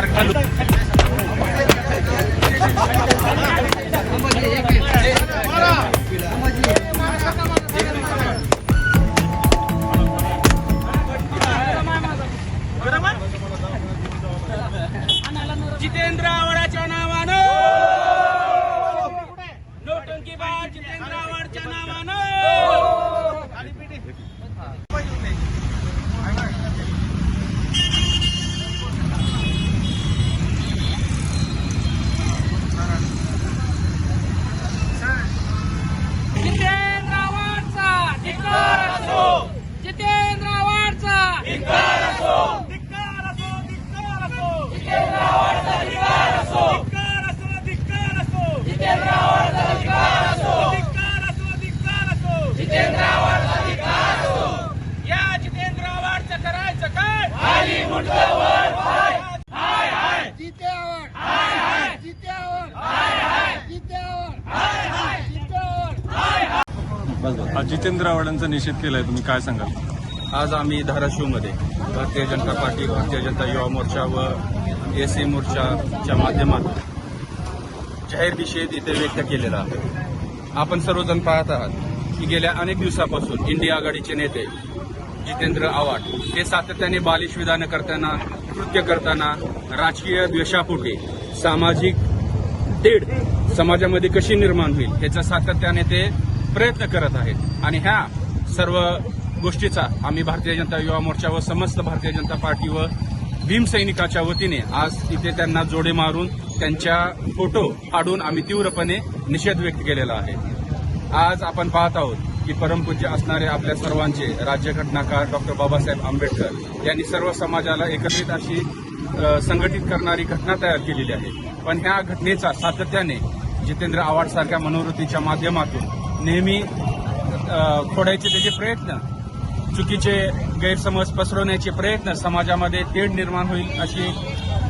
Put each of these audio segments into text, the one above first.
मार घालू जितेंद्र आव्हाडाच्या नावानं नोटंकी बाद जितेंद्र आव्हाडच्या नावानं जितेंद्र आव्हाडचा धिक्कार असो जितेंद्र आव्हाडचा धिक्कार असो धिक्कार असो धिक्कार असो जितेंद्र आव्हाडचा धिक्कार असो धिक्कार असो धिक्कार असो जितेंद्र आव्हाडचा धिक्कार असो धिक्कार असो धिक्कार असो जितेंद्र आव्हाडचा धिक्कार असो या जितेंद्र आव्हाडचं करायचं काय खाली मुंडकं वर पाय हाय हाय जिते आवड हाय हाय जिते आवड हाय हाय जिते आवड हाय हाय जिते आवड आज जितेंद्र आव्हाडांचा निषेध केलाय तुम्ही काय सांगाल? आज आम्ही धाराशिवमध्ये भारतीय जनता पार्टी भारतीय जनता युवा मोर्चा व एस मोर्चाच्या माध्यमातून जाहीर निषेध इथे व्यक्त केलेला आहे. आपण सर्वजण पाहत आहात की गेल्या अनेक दिवसापासून इंडिया आघाडीचे नेते जितेंद्र आव्हाड हे सातत्याने बालिश विधानं करताना कृत्य करताना राजकीय द्वेषापोटी सामाजिक तेढ समाजामध्ये कशी निर्माण होईल याचा सातत्याने ते प्रयत्न करत आहेत. आणि ह्या सर्व गोष्टीचा आम्ही भारतीय जनता युवा मोर्चा व समस्त भारतीय जनता पार्टी व भीमसैनिकाच्या वतीने आज इथे त्यांना जोडे मारून त्यांच्या फोटो फाडून आम्ही तीव्रपणे निषेध व्यक्त केलेला आहे. आज आपण पाहत आहोत की परमपूज्य असणारे आपल्या सर्वांचे राज्यघटनाकार डॉक्टर बाबासाहेब आंबेडकर यांनी सर्व समाजाला एकत्रित अशी संघटित करणारी घटना तयार केलेली आहे. पण ह्या घटनेचा सातत्याने जितेंद्र आव्हाड सारख्या मनोवृत्तीच्या माध्यमातून नेहमी फोडायचे त्याचे प्रयत्न चुकीचे गैरसमज पसरवण्याचे प्रयत्न समाजामध्ये तेढ निर्माण होईल अशी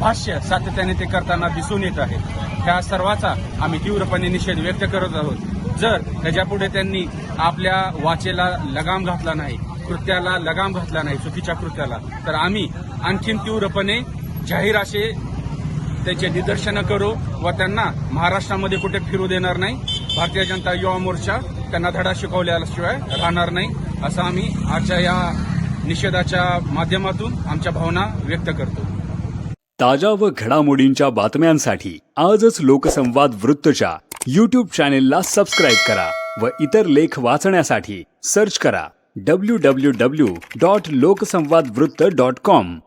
भाष्य सातत्याने ते करताना दिसून येत आहे. त्या सर्वाचा आम्ही तीव्रपणे निषेध व्यक्त करत आहोत. जर त्याच्यापुढे त्यांनी आपल्या वाचेला लगाम घातला नाही कृत्याला लगाम घातला नाही चुकीच्या कृत्याला तर आम्ही आणखीन तीव्रपणे जाहीर असे त्याचे निदर्शनं करू व त्यांना महाराष्ट्रामध्ये कुठे फिरू देणार नाही भारतीय जनता युवा मोर्चा त्यांना धडा शिकवल्याशिवाय राहणार नाही असं आम्ही आजच्या या निषेधाच्या माध्यमातून आमच्या भावना व्यक्त करतो. ताज्या व घडामोडींच्या बातम्यांसाठी आजच लोकसंवाद वृत्तच्या यूट्यूब चॅनेलला सबस्क्राईब करा व इतर लेख वाचण्यासाठी सर्च करा W W W dot Loksamvad Vrutt dot com